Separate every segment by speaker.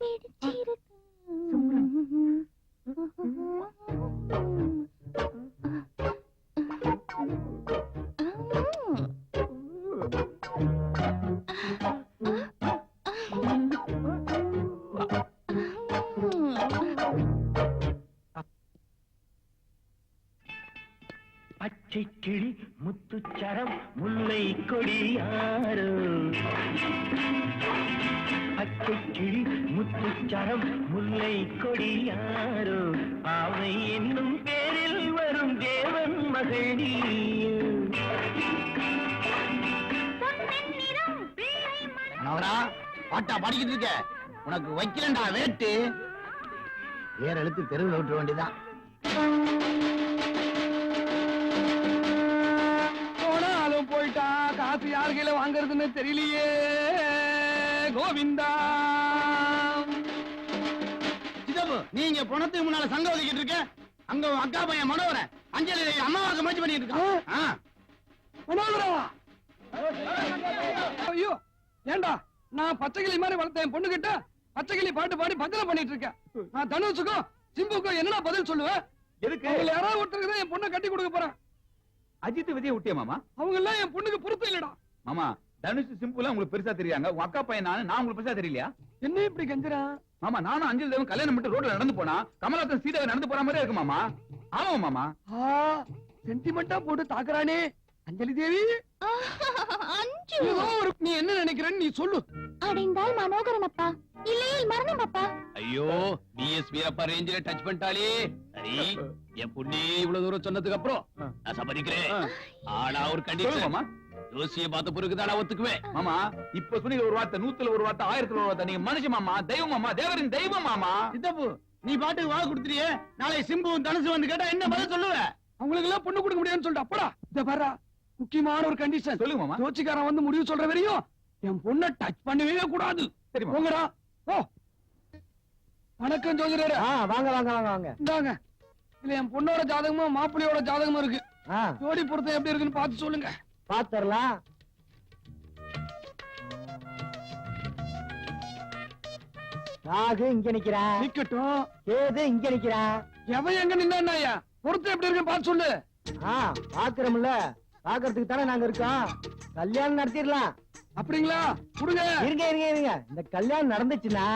Speaker 1: பிடிச்சிருக்கு.
Speaker 2: பாட்டா படிக்கிட்டு இருக்க. உனக்கு வைக்கலண்டா வேட்டு. வேற எழுத்து தெருவில் விட்டுற வேண்டியதான்
Speaker 3: போனாலும் போயிட்டா காசு யார் கையில வாங்குறதுன்னு தெரியலையே. கோவிந்தா.
Speaker 2: சிதப்பு நீங்க பணத்துக்கு முன்னால சங்கம் ஒதுக்கிட்டு இருக்க. அங்க உன் அக்கா பையன் மனோகரன் அஞ்சலி அம்மாவாக்க முயற்சி பண்ணிட்டு இருக்கான்.
Speaker 3: மனோகரவா? ஐயோ ஏண்டா? நான் பச்சைக்கிளி மாதிரி வளர்த்தேன் பொண்ணு கிட்ட பச்சைக்கிளி பாட்டு பாடி பஜனை பண்ணிட்டு இருக்கேன் நான் தனுஷுக்கும் சிம்புக்கும் என்னடா பதில் சொல்லுவேன்?
Speaker 4: எதுக்கு?
Speaker 3: அவங்கள யாராவது ஒருத்தருக்கு தான் என் பொண்ணை கட்டி கொடுக்க போறேன்.
Speaker 4: அஜித் விஜய் விட்டியா மாமா?
Speaker 3: அவங்க எல்லாம் என் பொண்ணுக்கு பொறுத்து இல்லடா.
Speaker 4: மாமா தனுஷ் சிம்பிளா உங்களுக்கு பெருசா தெரியாங்க. உங்க அக்கா பையன் நானு நான் உங்களுக்கு பெருசா தெரியலையா?
Speaker 3: என்ன இப்படி கெஞ்சுறான்
Speaker 4: மாமா நானும் அஞ்சல் தேவன் கல்யாணம் பண்ணிட்டு ரோட்ல நடந்து போனா கமலாசன் சீதாவை நடந்து போற மாதிரி இருக்கு மாமா. ஆமா மாமா.
Speaker 3: சென்டிமெண்டா போட்டு தாக்குறானே. அஞ்சலி தேவி.
Speaker 1: அஞ்சு.
Speaker 3: நீ என்ன நினைக்கிறேன்னு நீ சொல்லு.
Speaker 1: அடைந்தால் மனோகரன் அப்பா. இல்லையில் மரணம் அப்பா.
Speaker 5: ஐயோ டிஎஸ்பி அப்பா ரேஞ்சில டச் பண்ணிட்டாலே சரி என் பொண்ணே இவ்வளவு தூரம் சொன்னதுக்கு அப்புறம் நான் சம்மதிக்கிறேன் ஆனா ஒரு
Speaker 4: மாமா.
Speaker 5: ஜோசிய பார்த்த பிறகு தான் நான் ஒத்துக்குவேன்
Speaker 4: மாமா இப்ப சொன்னீங்க ஒரு வார்த்தை நூத்துல ஒரு வார்த்தை ஆயிரத்துல ஒரு வார்த்தை. நீங்க மனுஷன் மாமா தெய்வம் மாமா தேவரின் தெய்வம் மாமா.
Speaker 2: சித்தப்பு நீ பாட்டுக்கு வாக்கு கொடுத்துறியே நாளை சிம்புவும் தனுசு வந்து கேட்டா என்ன பதில் சொல்லுவ?
Speaker 3: அவங்களுக்கு எல்லாம் பொண்ணு கொடுக்க முடியாதுன்னு சொல்லிட்டு அப்படா இந்த பாரா. முக்கியமான ஒரு கண்டிஷன்
Speaker 4: சொல்லுங்க மாமா.
Speaker 3: ஜோச்சிக்காரன் வந்து முடிவு சொல்ற வரையும் என் பொண்ணை டச் பண்ணவே கூடாது.
Speaker 4: சரி
Speaker 3: போங்கடா. ஓ வணக்கம் ஜோதிடரே.
Speaker 2: வாங்க வாங்க வாங்க வாங்க.
Speaker 3: இந்தாங்க. இதுல என் பொண்ணோட ஜாதகமும் மாப்பிள்ளையோட ஜாதகமும் இருக்கு. ஜோடி பொருத்தம் எப்படி இருக்குன்னு பார்த்து சொல்லுங்க.
Speaker 2: பாத்துரலாம் ராகு இங்க நிக்கிறான்
Speaker 3: நிக்கட்டும்.
Speaker 2: கேது இங்க நிக்கிறான்
Speaker 3: எவன் எங்க நின்னா பொருத்தம் எப்படி இருக்குன்னு பார்த்து சொல்லு.
Speaker 2: ஆ பாக்குறோம்ல பாக்குறதுக்கு தானே நாங்க இருக்கோம். கல்யாணம் நடத்திடலாம்.
Speaker 3: அப்படிங்களா? கொடுங்க.
Speaker 2: இருங்க இருங்க இருங்க. இந்த கல்யாணம் நடந்துச்சுன்னா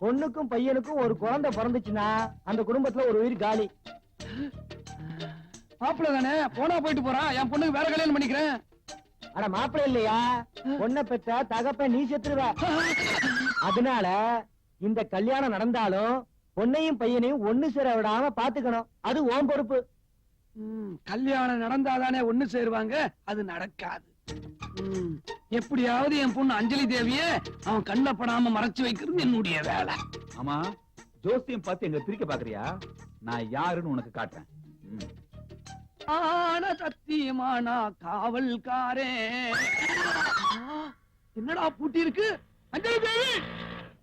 Speaker 2: பொண்ணுக்கும் பையனுக்கும் ஒரு குழந்தை பிறந்துச்சுன்னா அந்த குடும்பத்துல ஒரு உயிர் காலி.
Speaker 3: மாப்பிள்ளை தானே? போனா போயிட்டு போறான். என் பொண்ணுக்கு வேற கல்யாணம் பண்ணிக்கிறேன்.
Speaker 2: ஆனா மாப்பிள்ளை இல்லையா? பொண்ணை பெத்த தகப்ப நீ செத்துருவ. அதனால இந்த கல்யாணம் நடந்தாலும் பொண்ணையும் பையனையும் ஒண்ணு சேர விடாம பாத்துக்கணும். அது ஓம் பொறுப்பு.
Speaker 3: கல்யாணம் நடந்தாதானே ஒண்ணு சேருவாங்க அது நடக்காது. எப்படியாவது என் பொண்ணு அஞ்சலி தேவிய அவன் கண்ணுல படாம மறைச்சு வைக்கிறது என்னுடைய வேலை.
Speaker 4: ஆமா ஜோசியம் பார்த்து எங்க பிரிக்க பாக்குறியா நான் யாருன்னு உனக்கு காட்டுறேன்.
Speaker 3: ஆன சத்தியமானா காவல்காரே. என்னடா பூட்டி இருக்கு? அஞ்சலி தேவி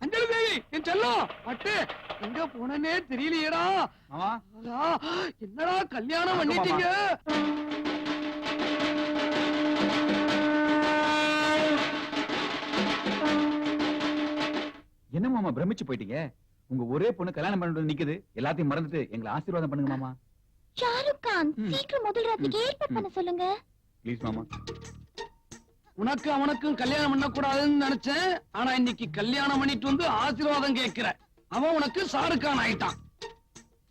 Speaker 3: அஞ்சலி தேவி என் செல்லம் பட்டு எங்க போனனே தெரியலையேடா. என்னடா கல்யாணம் பண்ணிட்டீங்க?
Speaker 4: என்ன மாமா பிரமிச்சு போயிட்டீங்க? உங்க ஒரே பொண்ணு கல்யாணம் பண்ணிட்டு நிக்குது. எல்லாத்தையும் மறந்துட்டு எங்களை ஆசீர்வாதம் பண்ணுங்க மாமா.
Speaker 1: ஷாருக் கான். சீக்கிரம் முதல் ராத்திரிக்கு ஏற்பாடு பண்ண சொல்லுங்க.
Speaker 4: ப்ளீஸ் மாமா.
Speaker 3: உனக்கு அவனுக்கும் கல்யாணம் பண்ணக்கூடாதுன்னு நினைச்சேன். ஆனா இன்னைக்கு கல்யாணம் பண்ணிட்டு வந்து ஆசீர்வாதம் கேட்கிற அவன் உனக்கு ஷாருக்கான் ஆயிட்டான்.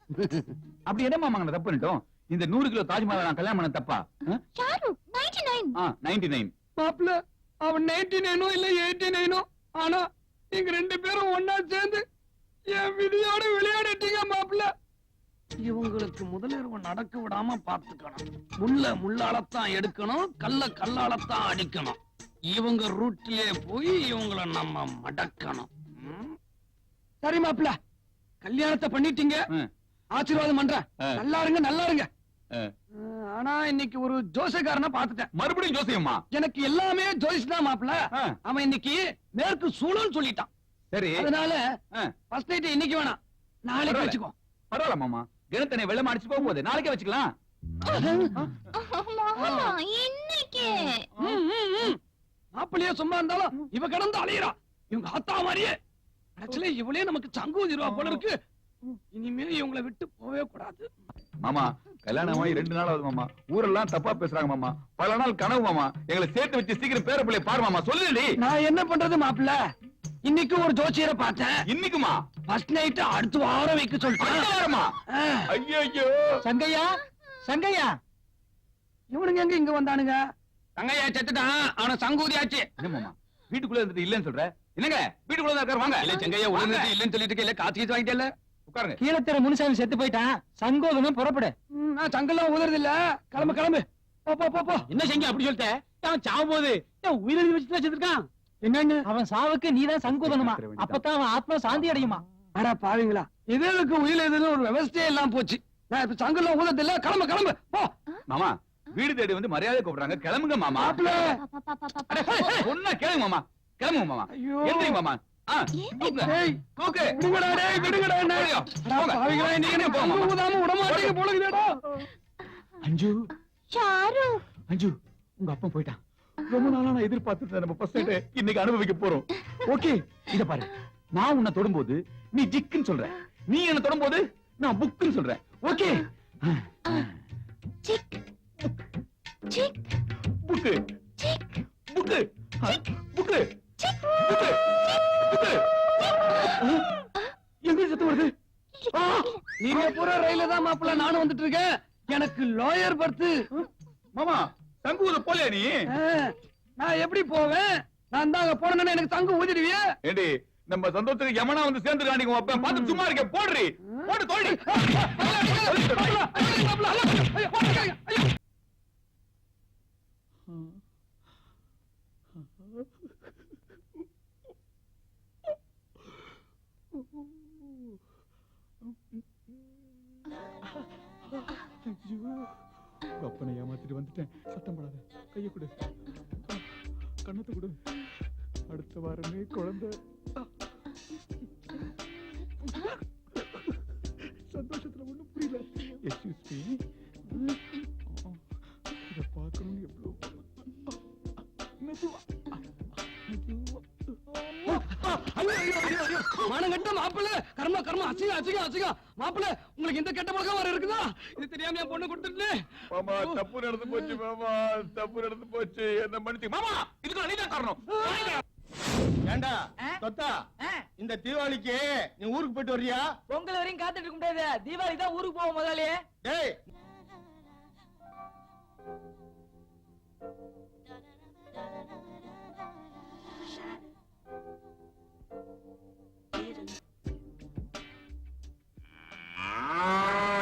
Speaker 4: அப்படி என்ன மாமா தப்பு பண்ணிட்டோம்? இந்த நூறு கிலோ தாஜ்மஹால் நான் கல்யாணம் பண்ண தப்பா?
Speaker 1: நைன்டி நைன்
Speaker 4: நைன்டி நைன்
Speaker 3: மாப்பிள அவன் நைன்டி நைனோ இல்ல எயிட்டி நைனோ ஆனா நீங்க ரெண்டு பேரும் ஒன்னா சேர்ந்து என் விதியோட விளையாடிட்டீங்க மாப்பிள இவங்களுக்கு முதலிரவு நடக்க விடாம பாத்துக்கணும் முள்ள முள்ளாலத்தான் எடுக்கணும் கல்ல கல்லாலத்தான் அடிக்கணும். இவங்க ரூட்லயே போய் இவங்கள நம்ம மடக்கணும்? சரி மாப்பிள கல்யாணத்தை பண்ணிட்டீங்க. ஆசீர்வாதம் பண்றேன்.
Speaker 4: ஆ.
Speaker 3: நல்லா இருங்க நல்லா இருங்க ஆனா இன்னைக்கு ஒரு ஜோசியக்காரனை பாத்துட்டேன்
Speaker 4: மறுபடியும் ஜோசியம்மா?
Speaker 3: எனக்கு எல்லாமே ஜோதிஷ் தான் மாப்பிள. அவன் இன்னைக்கு மேற்கு சூழல் சொல்லிட்டான்.
Speaker 4: சரி.
Speaker 3: அதனால
Speaker 4: ஆ,
Speaker 3: ஃபர்ஸ்ட் நைட் இன்னைக்கு வேணாம். நாளைக்கு. வச்சுக்கோ.
Speaker 4: பரவாயில்ல மாமா. கிணத்தனை வெள்ளம் அடிச்சு போக போகுது நாளைக்கே வச்சுக்கலாம்.
Speaker 3: மாப்பிள்ளையே சும்மா இருந்தாலும் இவ கிடந்து அலையிறா. இவங்க அத்தா மாதிரியே. ஆக்சுவலி இவளே நமக்கு சங்கு ஊதிருவா போல இருக்கு. இனிமே இவங்களை விட்டு போவே கூடாது.
Speaker 4: மாமா கல்யாணம் ஆகி ரெண்டு நாள் ஆகுது மாமா. ஊரெல்லாம் தப்பா பேசுறாங்க மாமா. பல நாள் கனவு மாமா. எங்களை சேர்த்து வச்சு சீக்கிரம் பேர பிள்ளை பாரு மாமா. சொல்லுடி.
Speaker 3: நான் என்ன பண்றது மாப்பிள்ள? இன்னைக்கு ஒரு ஜோசியரை பார்த்தேன்.
Speaker 4: இன்னைக்குமா?
Speaker 3: ஃபர்ஸ்ட் நைட் அடுத்த வாரம் வைக்க
Speaker 4: அடுத்த
Speaker 3: சொல்லிட்டேன்
Speaker 4: வாரமா ஐயோ
Speaker 2: சங்கையா? சங்கையா?
Speaker 3: இவனுங்க எங்க இங்க வந்தானுங்க? தங்கையா செத்துட்டான். அவன சங்கூதி ஆச்சு
Speaker 4: என்ன மாமா? வீட்டுக்குள்ள இருந்துட்டு இல்லன்னு சொல்ற? என்னங்க வீட்டுக்குள்ள தான் இருக்காரு வாங்க.
Speaker 5: இல்ல செங்கையா உடனே இல்லன்னு சொல்லிட்டு இல்ல காத்து கீத்து வாங்கிட்டே
Speaker 4: உட்காருங்க.
Speaker 2: கீழத்திர முனுசாமி செத்து போயிட்டான். சங்கோதனும் புறப்படு.
Speaker 3: நான் சங்கெல்லாம் உதறது இல்ல கிளம்பு கிளம்பு. போ போ
Speaker 2: என்ன செங்க அப்படி சொல்லிட்ட? அவன் சாவும் போது உயிரெழுதி வச்சுட்டு செத்துருக்கான். என்னன்னு? அவன் சாவுக்கு நீதான் சங்கோதனுமா அப்பதான் அவன் ஆத்மா சாந்தி அடையுமா?
Speaker 3: அடா பாவீங்களா. இதுக்கு உயிர் எதுன்னு ஒரு விவசாயம் எல்லாம் போச்சு. நான் இப்ப சங்கெல்லாம் உதறது இல்ல கிளம்பு கிளம்பு. போ.
Speaker 4: மாமா வீடு தேடி வந்து மரியாதை கூப்பிடுறாங்க. கிளம்புங்க மாமா. சொன்னா கேளுங்க மாமா. கிளம்புங்க மாமா.
Speaker 3: ஐயோ.
Speaker 4: எந்திரிங்க மாமா. அஞ்சு. அஞ்சு. உங்க அப்பா போயிட்டான். ரொம்ப நாளா நான் எதிர்பார்த்துட்டு நம்ம ஃபர்ஸ்ட் இன்னைக்கு அனுபவிக்க போறோம். ஓகே இத பாரு. நான் உன்னை தொடும்போது நீ ஜிக்குன்னு சொல்ற. நீ என்ன தொடும்போது நான் புக்குன்னு சொல்றேன் ஓகே? புக்கு. புக்கு. புக்கு. எங்க சத்தம் வருது
Speaker 3: நீங்க பூரா ரயில தான் மாப்பிள்ள நானும் வந்துட்டு இருக்கேன் எனக்கு லாயர் பர்த்
Speaker 4: மாமா தங்குவத போல நீ
Speaker 3: நான் எப்படி போவேன் நான் தான் அங்க போனேன்னு எனக்கு தங்கு ஊதிடுவியே
Speaker 4: ஏண்டி நம்ம சந்தோஷத்துக்கு யமனா வந்து சேர்ந்து காணிக்கும் அப்ப பார்த்து சும்மா இருக்க போடுறி போடு தோழி அப்பனை ஏமாத்திட்டு வந்துட்டேன். சத்தம் போடாத. கைய கொடு. கண்ணத்தை கொடு. அடுத்த வாரமே குழந்தை. சந்தோஷத்துல ஒண்ணும் புரியல. எக்ஸ்கியூஸ் மீ இத பார்க்கணும்னு எவ்வளவு
Speaker 3: மானங்கட்ட மாப்பிள்ள. கர்ம கர்ம அசிங்க அசிங்க அசிங்க மாப்பிள்ள உங்களுக்கு இந்த கெட்ட பழக்கம் வர இருக்குதா? இது தெரியாம என் பொண்ணு கொடுத்துட்டு
Speaker 4: மாமா தப்பு நடந்து போச்சு மாமா. தப்பு நடந்து போச்சு. என்ன மன்னிச்சு மாமா இதுக்கு நீ தான் காரணம்
Speaker 2: ஏண்டா தொத்தா இந்த தீபாவளிக்கு நீ ஊருக்கு போயிட்டு வர்றியா?
Speaker 6: பொங்கல் வரையும் காத்துட்டு இருக்க முடியாது. தீபாவளி தான் ஊருக்கு போவோம் முதலாளி.
Speaker 2: டேய்.
Speaker 4: Ah!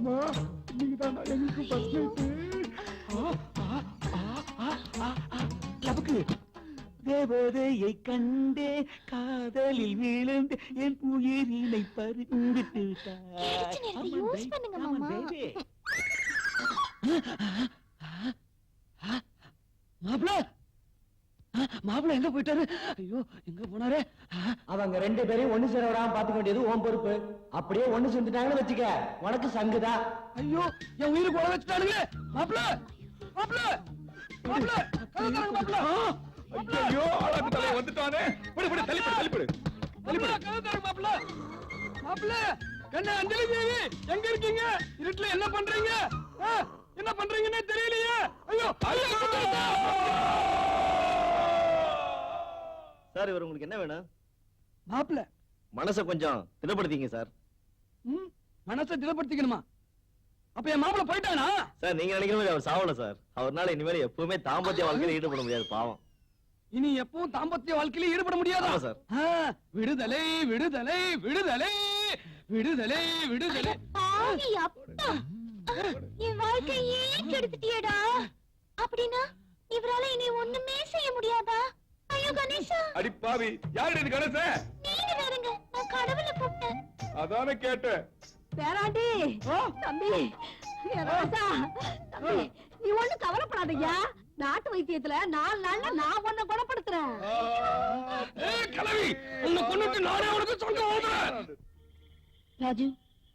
Speaker 4: மாமா நீங்க தான் எங்களுக்கு நைட்டு தேவதையை கண்டே காதலில் விழுந்து என் உயிரினை பறிந்து
Speaker 1: கிடைச்ச நேரத்தை யூஸ் பண்ணுங்க மாமா
Speaker 3: மாப்பிள்ள மாப்பிள்ள எங்க போயிட்டாரு? ஐயோ எங்க போனாரு?
Speaker 2: அவங்க ரெண்டு பேரையும் ஒண்ணு சேர விடாம பாத்துக்க வேண்டியது உன் பொறுப்பு. அப்படியே ஒண்ணு சேர்ந்துட்டாங்கன்னு வச்சுக்க உனக்கு சங்குதா?
Speaker 3: ஐயோ என் உயிரை போட வச்சுட்டானுங்களே. மாப்பிள்ள மாப்பிள்ள மாப்பிள்ள
Speaker 4: ஐயோ ஆளாக்கு தலை வந்துட்டானே. படு படு. தள்ளிப்படு தள்ளிப்படு
Speaker 3: மாப்பிள்ள கதை தரங்க மாப்பிள்ள. மாப்பிள்ள கண்ணே அஞ்சலி தேவி எங்க இருக்கீங்க? இருட்டுல என்ன பண்றீங்க? என்ன பண்றீங்கன்னே தெரியலையே. ஐயோ ஐயோ
Speaker 7: சார் இவர் உங்களுக்கு என்ன வேணும்?
Speaker 3: மாப்பிள்ள
Speaker 7: மனசை கொஞ்சம் திடப்படுத்திங்க சார்.
Speaker 3: ம், மனசை திடப்படுத்திக்கணுமா? அப்ப என் மாப்பிள்ள போயிட்டானா?
Speaker 7: சார் நீங்க நினைக்கிற மாதிரி அவர் சாவல சார். அவர்னால இனிமேல் எப்பவுமே தாம்பத்திய வாழ்க்கையில ஈடுபட முடியாது பாவம்.
Speaker 3: இனி எப்பவும் தாம்பத்திய வாழ்க்கையில ஈடுபட முடியாதா?
Speaker 7: சார்.
Speaker 3: ஆ, விடுதலை விடுதலை விடுதலை விடுதலை விடுதலை.
Speaker 1: என் வாழ்க்கையே கெடுத்துட்டியடா. அப்படின்னா இவரால இனி ஒண்ணுமே செய்ய முடியாதா?
Speaker 4: அடி பாவி யாரு இது கணேச? அதானே கேட்டேன்.
Speaker 8: பேராண்டி தம்பி நீ ஒண்ணு கவலைப்படாதய்யா நாட்டு வைத்தியத்துல நாலு நாள்ல நான் உன்னை குணப்படுத்துறேன்.
Speaker 6: கிளவி உன்னை கொண்டுட்டு நானே உனக்கு ஓடுறேன்.
Speaker 1: ராஜு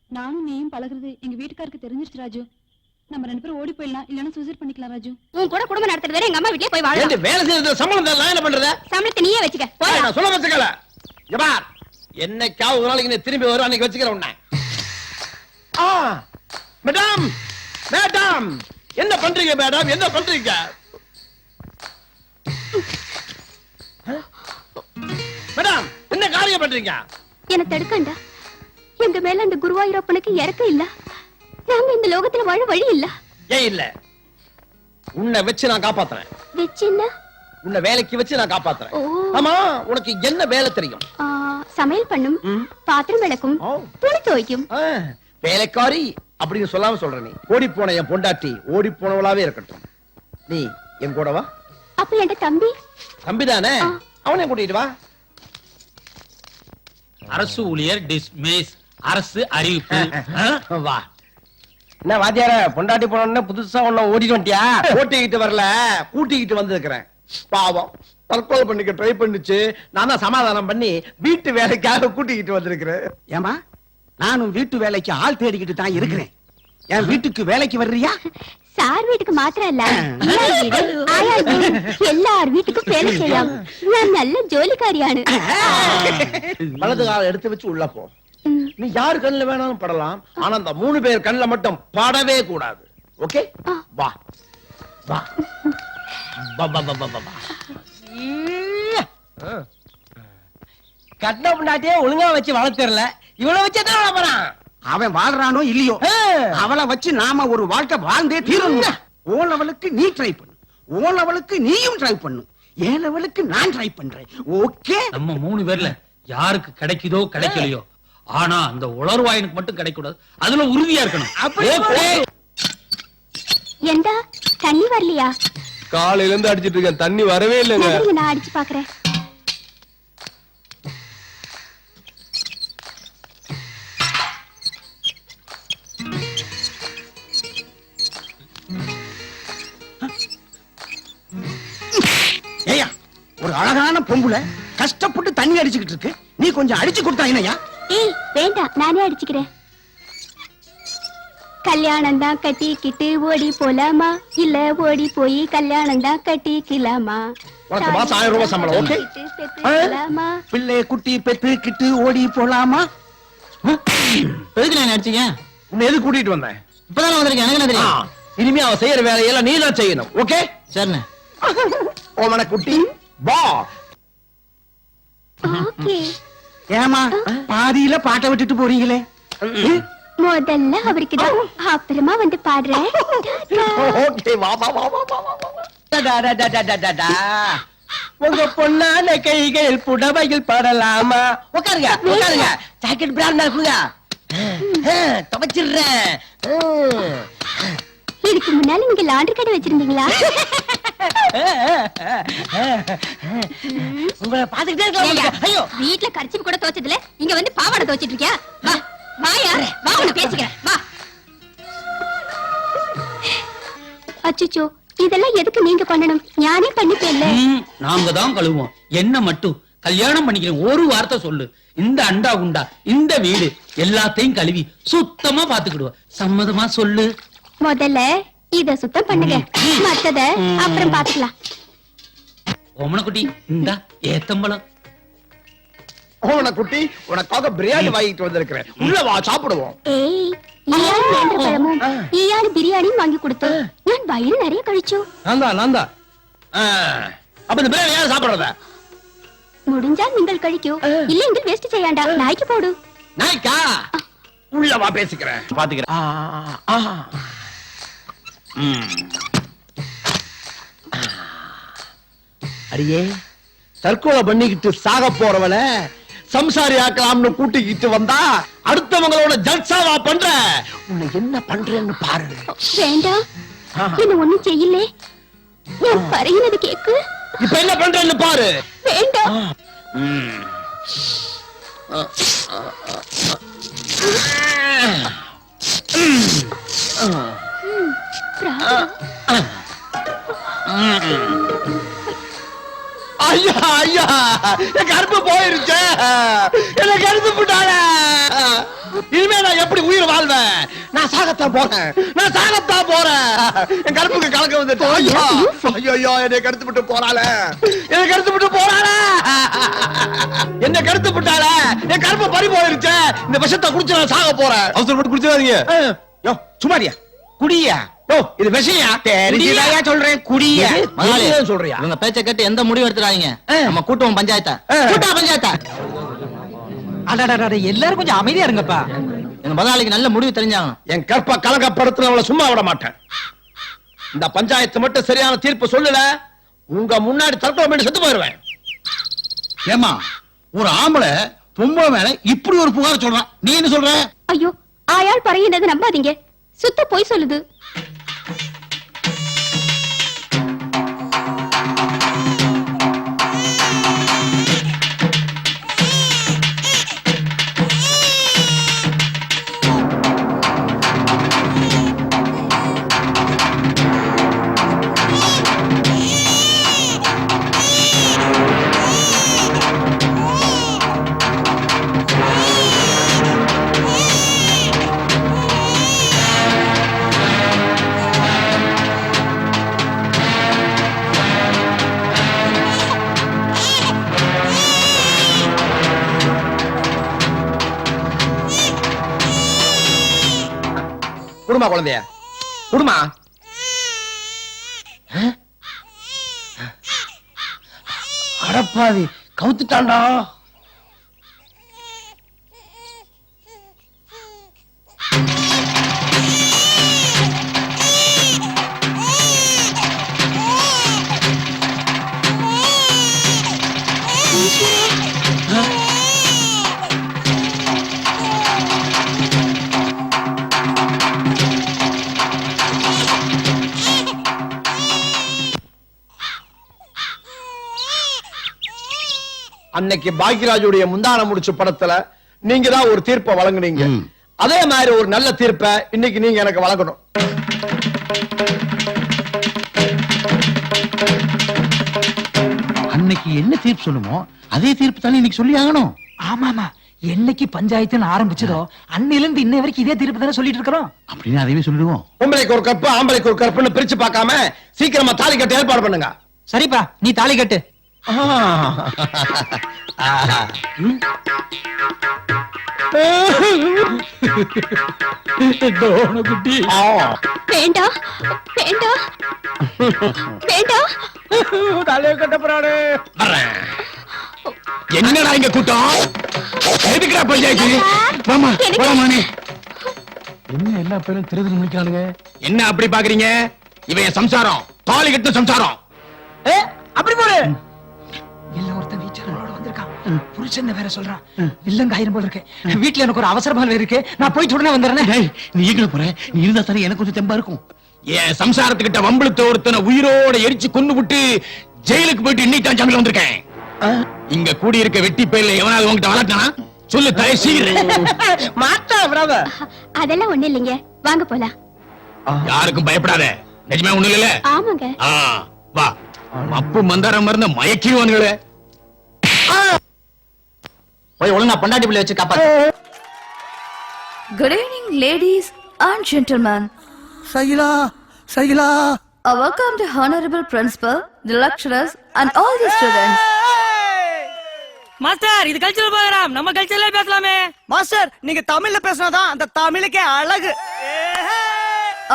Speaker 1: நானும் நீயும் பழகுறது எங்க வீட்டுக்காருக்கு தெரிஞ்சிருச்சு ராஜு. நம்ம ரெண்டு பேரும் ஓடி போயிடலாம். இல்லன்னா சூசைட் பண்ணிக்கலாம் ராஜு. உன் கூட குடும்பம் நடத்துறது வேற எங்க அம்மா வீட்லயே போய் வாழலாம்
Speaker 6: வேலை செய்யறது சம்பளம் தான் நான் என்ன பண்றத?
Speaker 1: சம்பளத்தை நீயே வச்சுக்க. போய்
Speaker 6: நான் சொல்ல வச்சுக்கல ஜபார் என்னைக்காவது ஒரு நாளைக்கு நீ திரும்பி வரும் அன்னைக்கு வச்சுக்கிறேன் உன்னை. ஆ மேடம் மேடம் என்ன பண்றீங்க மேடம் என்ன பண்றீங்க? மேடம் என்ன காரியம் பண்றீங்க?
Speaker 1: என்ன தடுக்கண்டா? எங்க மேல அந்த குருவாயூரப்பனுக்கு இறக்க இல்ல நாம இந்த லோகத்துல வாழ வழி இல்ல.
Speaker 6: ஏன் இல்ல. உன்னை வச்சு நான் காப்பாத்துறேன்.
Speaker 1: வச்சின்னா
Speaker 6: உன்னை வேலைக்கு வச்சு நான் காப்பாத்துறேன். ஆமா உனக்கு என்ன வேலை தெரியும்?
Speaker 1: சமையல் பண்ணும். பாத்திரம் விளக்கும். துணி துவைக்கும்.
Speaker 6: வேலைக்காரி அப்படின்னு சொல்லாம சொல்ற நீ. ஓடி போன என் பொண்டாட்டி ஓடி போனவளாவே இருக்கட்டும். நீ என் கூட வா.
Speaker 1: அப்ப என்கிட்ட தம்பி?
Speaker 6: தம்பிதானே?
Speaker 1: ஆ.
Speaker 6: அவனை கூட்டிட்டு வா.
Speaker 5: அரசு ஊழியர் டிஸ்மிஸ் அரசு அறிவிப்பு.
Speaker 6: வா. என்ன வாத்தியார பொண்டாட்டி போன புதுசா ஒண்ணு ஓடிட்டு வந்துட்டியா? ஓட்டிக்கிட்டு வரல கூட்டிக்கிட்டு வந்திருக்கிறேன். பாவம். தற்கொலை பண்ணிக்க ட்ரை பண்ணுச்சு. நான் தான் சமாதானம் பண்ணி வீட்டு வேலைக்காக கூட்டிக்கிட்டு வந்திருக்கிறேன்.
Speaker 9: ஏமா நானும் வீட்டு வேலைக்கு ஆள் தேடிக்கிட்டு தான் இருக்கிறேன். என் வீட்டுக்கு வேலைக்கு வர்றியா?
Speaker 1: சார் வீட்டுக்கு மாத்திரம் இல்ல. வீடு, வீடு, எல்லார் வீட்டுக்கும் வேலை செய்யலாம். நான் நல்ல ஜோலிக்காரியானு.
Speaker 6: வலது கால எடுத்து வச்சு உள்ள போ. நீ யாரு கண்ணுல வேணாலும் படலாம் ஆனா அந்த மூணு பேர் கண்ணுல மட்டும் படவே கூடாது. ஓகே. வா.
Speaker 10: பொண்டாட்டியே ஒழுங்கா வச்சு வளர்த்துறல வளர்ப்பறான்
Speaker 9: அவன் வாழ்றானோ இல்லையோ? அவளை வச்சு நாம ஒரு வாழ்க்கை வாழ்ந்தே தீரணும். ஓ லெவலுக்கு நீ ட்ரை பண்ணு. ஓ லெவலுக்கு நீயும் ட்ரை பண்ணு. ஏன் லெவலுக்கு நான் ட்ரை பண்றேன். ஓகே?
Speaker 5: நம்ம மூணு பேர்ல யாருக்கு கிடைக்குதோ கிடைக்கலையோ ஆனா அந்த உளர்வாயனுக்கு மட்டும் கிடைக்கூடாது அதுல உறுதியா இருக்கணும்?
Speaker 1: எந்தா தண்ணி வரலையா?
Speaker 11: காலையில இருந்து அடிச்சிட்டு இருக்கேன். தண்ணி வரவே இல்லைங்க.
Speaker 1: நான் அடிச்சு பாக்குறேன்.
Speaker 9: ஏயா ஒரு அழகான பொம்புல கஷ்டப்பட்டு தண்ணி அடிச்சுக்கிட்டு இருக்கு. நீ கொஞ்சம் அடிச்சு கொடுத்தா என்னய்யா?
Speaker 1: ஏய் வேண்டாம் நானே அடிச்சுக்கிறேன். கல்யாணம் தான் கட்டிக்கிட்டு ஓடி போலாமா? இல்ல ஓடி போய் கல்யாணம் தான் கட்டிக்கலாமா?
Speaker 6: உனக்கு மாசம் ஆயிரம் ரூபாய் சம்பளம், okay?
Speaker 1: கட்டிக்கிட்டு பெத்துக்கலாமா?
Speaker 9: பிள்ளை குட்டி பெத்து கிட்டு ஓடி போலாமா?
Speaker 10: எதுக்கு நான் அடிச்சீங்க?
Speaker 6: உன்னை எது கூட்டிட்டு வந்தேன்?
Speaker 10: இப்பதான் வந்திருக்கேன் எனக்கு என்ன
Speaker 6: ஆ,
Speaker 10: தெரியும்
Speaker 6: இனிமே அவன் செய்யற வேலையெல்லாம் நீ தான் செய்யணும் ஓகே?
Speaker 10: சரிண்ணே.
Speaker 6: ஓமன குட்டி வா.
Speaker 1: ஓகே.
Speaker 9: ஏமா பாதியில பாட்டை விட்டுட்டு போறீங்களே?
Speaker 1: முதல்ல அவருக்கு அப்புறமா வந்து பாடுறேன்.
Speaker 10: உங்க பொண்ணான கைகள் புடவையில் படலாமா? உட்காருங்க உட்காருங்க. ஜாக்கெட் பிராண்டா கொடுங்க துவைச்சிடுறேன்.
Speaker 1: இதுக்கு முன்னால நீங்க லாண்டரி கடை வச்சிருந்தீங்களா?
Speaker 10: உங்களை பாத்துக்கிட்டே இருக்கலாம் ஐயோ.
Speaker 1: வீட்ல கர்ச்சிப் கூட துவைச்சதுல இங்க வந்து பாவாடை துவைச்சிட்டு இருக்கியா வா வாயா வா உன்னை பேசிக்கிறேன். வா. அச்சச்சோ இதெல்லாம் எதுக்கு நீங்க பண்ணணும்? ஞானே பண்ணிப்பேன்ல.
Speaker 5: நாங்க தான் கழுவோம் என்ன மட்டும்? கல்யாணம் பண்ணிக்கிறேன் ஒரு வார்த்தை சொல்லு. இந்த அண்டா குண்டா இந்த வீடு எல்லாத்தையும் கழுவி சுத்தமா பாத்துக்கிடுவோம் சம்மதமா சொல்லு.
Speaker 1: முதல்ல இத சுத்தம் பண்ணுங்க. மத்தத அப்புறம் பாத்துக்கலாம்.
Speaker 5: ஓமனக்குட்டி இந்தா
Speaker 6: ஏத்தம்பளம் ஓமனக்குட்டி உனக்காக பிரியாணி வாங்கிட்டு வந்திருக்கிறேன். உள்ள வா சாப்பிடுவோம்.
Speaker 1: வாங்கி
Speaker 6: கொடுத்து நிறைய கழிச்சு நான்தா நான்தா அப்ப இந்த பிரியாணி யார் சாப்பிடுறதா?
Speaker 1: முடிஞ்சால் வேஸ்ட் செய்யாண்டா.
Speaker 6: நாய்க்கு போடு. நாய்க்கா? பேசிக்கிறேன். பாத்துக்கிறேன். அடியே தற்கொலை பண்ணிக்கிட்டு சாக போறவள சம்சாரி ஆக்கலாம்னு கூட்டிக்கிட்டு வந்தா அடுத்தவங்களோட ஜல்சாவா பண்ற? உன்னை என்ன பண்றேன்னு பாரு.
Speaker 1: வேண்டாம் என்ன ஒண்ணும் செய்யல? நான் பறையினது கேக்கு.
Speaker 6: இப்ப என்ன பண்றேன்னு பாரு.
Speaker 1: வேண்டாம்
Speaker 6: ஐயா ஐயா என் கருப்பு போயிருச்சே. என்ன கருத்து போட்டால இனிமே நான் எப்படி உயிர் வாழ்வேன்? நான் சாகத்தான் போறேன். நான் சாகத்தான் போறேன். என் கருப்புக்கு கலக்க வந்துட்டு ஐயா ஐயோ என்னை கருத்து விட்டு போறாள. என்னை கருத்து விட்டு போறாள. என்ன கருத்து விட்டால என் கருப்பு பறி போயிருச்சே. இந்த விஷத்தை குடிச்சு நான் சாக போறேன்.
Speaker 10: அவசரப்பட்டு குடிச்சிடாதீங்க.
Speaker 6: சுமாரியா குடியா? இது விஷயா? தெரிஞ்சுதாயா சொல்றேன் குடியா? சொல்றியா?
Speaker 12: இவங்க பேச்ச கேட்டு எந்த முடிவு எடுத்துறாங்க. நம்ம கூட்டுவோம் பஞ்சாயத்தை. கூட்டா பஞ்சாயத்தை.
Speaker 13: அடடடட எல்லாரும் கொஞ்சம் அமைதியா இருங்கப்பா.
Speaker 12: எங்க முதலாளிக்கு நல்ல முடிவு தெரிஞ்சாகணும்
Speaker 6: என் கற்ப கலங்கப்படுத்துறவள சும்மா விட மாட்டேன். இந்த பஞ்சாயத்து மட்டும் சரியான தீர்ப்பு சொல்லல. உங்க முன்னாடி தற்கொலை செத்து போயிருவேன்.
Speaker 14: ஏமா ஒரு ஆம்பளை பொம்பளை மேல இப்படி ஒரு புகார் சொல்றான் நீ என்ன சொல்ற?
Speaker 1: ஐயோ ஆயாள் பறையினது நம்பாதீங்க. சுத்த பொய் சொல்லுது.
Speaker 6: குடுமா குழந்தைய? குடுமா? அடப்பாவி கவுத்துட்டான்டா. அன்னைக்கு பாக்யராஜுடைய முந்தான முடிச்சு படத்துல நீங்க தான் ஒரு தீர்ப்பை வழங்குனீங்க. அதே மாதிரி ஒரு நல்ல தீர்ப்பை இன்னைக்கு நீங்க எனக்கு வழங்கணும்.
Speaker 14: அன்னைக்கு என்ன தீர்ப்பு சொல்லுமோ அதே தீர்ப்பு தானே இன்னைக்கு சொல்லி ஆகணும்.
Speaker 13: ஆமாமா. என்னைக்கு பஞ்சாயத்துன்னு ஆரம்பிச்சதோ அன்னையில இருந்து இன்னை வரைக்கும் இதே தீர்ப்பு தானே சொல்லிட்டு இருக்கிறோம்.
Speaker 14: அப்படின்னு அதையுமே சொல்லிடுவோம்.
Speaker 6: பொம்பளைக்கு ஒரு கப்பு ஆம்பளைக்கு ஒரு கப்புன்னு பிரிச்சு பார்க்காம சீக்கிரமா தாலி கட்ட ஏற்பாடு பண்ணுங்க.
Speaker 13: சரிப்பா நீ தாலி கட்டு.
Speaker 14: குட்டி?
Speaker 1: வேண்டாம் வேண்டாம் வேண்டாம்
Speaker 6: தலையை கட்ட போறாரு
Speaker 14: என்னடா இங்க கூட்டம்? எதுக்குடா பஞ்சாயத்து போலாமானே என்ன எல்லா பேரும் திருது முடிக்கிறானுங்க என்ன அப்படி பாக்குறீங்க? இவன் சம்சாரம் தாலி கட்டு சம்சாரம்.
Speaker 13: அப்படி போடு. இல்ல ஒருத்தன் வீச்சாரோட வந்திருக்கான். புருஷன் வேற சொல்றான். இல்லங்க ஆயிரம் போல இருக்கு. வீட்டுல எனக்கு ஒரு அவசரமா வேலை இருக்கு. நான் போயிட்டு உடனே வந்துடுறேன்.
Speaker 14: நீ எங்க போற? நீ இருந்தா தானே எனக்கு கொஞ்சம் தெம்பா இருக்கும். என் சம்சாரத்துக்கிட்ட வம்பளுத்த ஒருத்தனை உயிரோட எரிச்சு கொண்டு விட்டு ஜெயிலுக்கு போயிட்டு இன்னைக்கு தான் ஜாமீன் வந்திருக்கேன். இங்க கூடி இருக்க வெட்டி பயில எவனாவது உங்ககிட்ட வளர்த்தானா? சொல்லு தலை சீக்கிரம்
Speaker 6: மாட்டா விடாத
Speaker 1: அதெல்லாம் ஒண்ணு இல்லைங்க. வாங்க போலாம்.
Speaker 14: யாருக்கும் பயப்படாத. நிஜமே ஒண்ணு இல்ல
Speaker 1: ஆமாங்க.
Speaker 14: ஆ, வா. அப்பு மந்தாரம் மருந்து மயக்கிடுவானுங்களே.
Speaker 12: போய் ஒழுங்கா பொண்டாட்டி பிள்ளை வச்சு காப்பாத்து.
Speaker 15: Good evening, ladies and gentlemen.
Speaker 16: Shakila Shakila
Speaker 15: A welcome to Honorable Principal, the lecturers, and all the students.
Speaker 17: Master இது கல்ச்சரல் ப்ரோகிராம் நம்ம கல்ச்சர்ல பேசலாமே.
Speaker 16: மாஸ்டர் நீங்க தமிழ்ல பேசினாதான் அந்த தமிழுக்கே அழகு.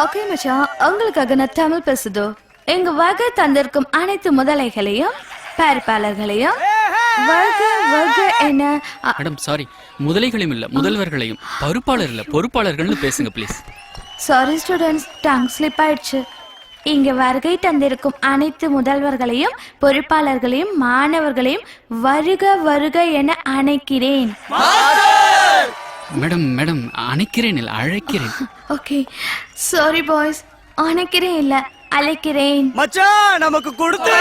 Speaker 15: ஓகே மச்சான். உங்களுக்காக நான் தமிழ் பேசுதோ. எங்க வகை தந்திருக்கும் அனைத்து முதலைகளையும் பரிப்பாளர்களையும் வக வக என
Speaker 17: மேடம் சாரி முதலைகளையும் இல்ல முதல்வர்களையும். பருப்பாளர் இல்ல பொறுப்பாளர்கள்னு பேசுங்க please
Speaker 15: sorry students tongue slip ஆயிடுச்சு. இங்க வருகை தந்திருக்கும் அனைத்து முதல்வர்களையும் பொறுப்பாளர்களையும் மாணவர்களையும் வருக வருக என அணைக்கிறேன்.
Speaker 17: மேடம் மேடம் அணைக்கிறேன் இல்ல அழைக்கிறேன்.
Speaker 15: ஓகே சாரி பாய்ஸ் அணைக்கிறேன் இல்ல. அழைக்கிறேன்.
Speaker 16: மச்சான் நமக்கு கொடுத்து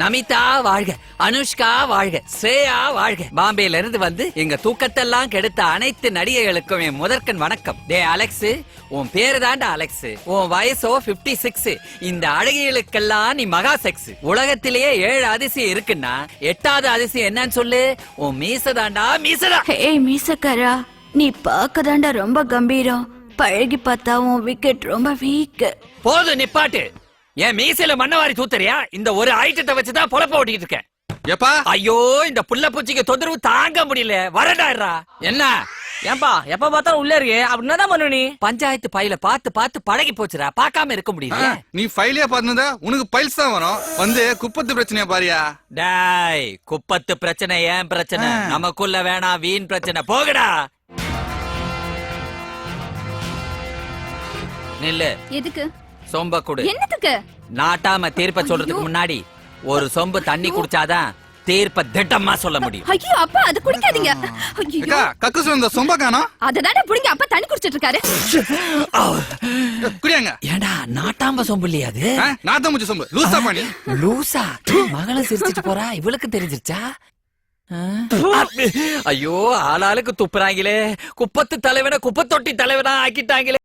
Speaker 18: நமிதா வாழ்க அனுஷ்கா வாழ்க ஸ்ரேயா வாழ்க. பாம்பேல இருந்து வந்து எங்க தூக்கத்தெல்லாம் கெடுத்த அனைத்து நடிகைகளுக்கும் என் முதற்கண் வணக்கம். டே அலெக்ஸ் உன் பேரு தாண்டா அலெக்ஸ். உன் வயசோ 56 சிக்ஸ் இந்த அழகிகளுக்கெல்லாம் நீ மகா செக்ஸ் உலகத்திலேயே ஏழு அதிசயம் இருக்குன்னா எட்டாவது அதிசயம் என்னன்னு சொல்லு. உன் மீச தாண்டா மீசடா
Speaker 15: ஹே மீசக்காரா? நீ பார்க்கதாண்டா ரொம்ப கம்பீரம். பழகி பார்த்தா உன் விக்கெட் ரொம்ப வீக்
Speaker 18: போதும் நிப்பாட்டு என் மீசையில மண்ணவாரி தூத்தறியா? இந்த ஒரு ஐட்டத்தை வச்சுதான் பொழப்ப ஓட்டிட்டு இருக்கேன்.
Speaker 19: எப்பா?
Speaker 18: ஐயோ இந்த புள்ள பூச்சிக்கு தொந்தரவு தாங்க முடியல. வரடாடுறா என்ன? ஏன்பா எப்ப பார்த்தாலும் உள்ள இருக்கு அப்படின்னா தான் பண்ணு நீ? பஞ்சாயத்து பையில பார்த்து பார்த்து பழகி போச்சுடா. பார்க்காம இருக்க முடியல.
Speaker 19: நீ ஃபைலியா பார்த்திருந்தா உனக்கு பைல்ஸ் தான் வரும். வந்து குப்பத்து பிரச்சனையா பாரியா?
Speaker 18: டாய் குப்பத்து பிரச்சனை ஏன் பிரச்சனை? நமக்குள்ள வேணாம் வீண் பிரச்சனை. போகடா. நில்லு.
Speaker 8: எதுக்கு?
Speaker 18: சொம்ப கொடு.
Speaker 8: என்னத்துக்கு?
Speaker 18: நாட்டாம தீர்ப்ப சொல்றதுக்கு முன்னாடி ஒரு சொம்பு தண்ணி குடிச்சாதான் தீர்ப்ப திட்டமா சொல்ல முடியும்.
Speaker 8: ஐயோ அப்பா அது குடிக்காதீங்க. ஐயோ
Speaker 19: கக்கு இந்த சொம்ப காணோம்.
Speaker 8: அததானே புடிங்க அப்பா தண்ணி குடிச்சிட்டு இருக்காரு
Speaker 19: குடியாங்க.
Speaker 18: ஏண்டா நாட்டாம சொம்பு இல்லையா அது?
Speaker 19: நாத்தம் முச்சு சொம்பு. லூசா பண்ணி
Speaker 18: லூசா? மகளும் சிரிச்சிட்டு போறா. இவளுக்கு தெரிஞ்சிருச்சா? ஐயோ ஆளாளுக்கு துப்புறாங்களே. குப்பத்து தலைவனை குப்பத்தொட்டி தலைவனா ஆக்கிட்டாங்களே.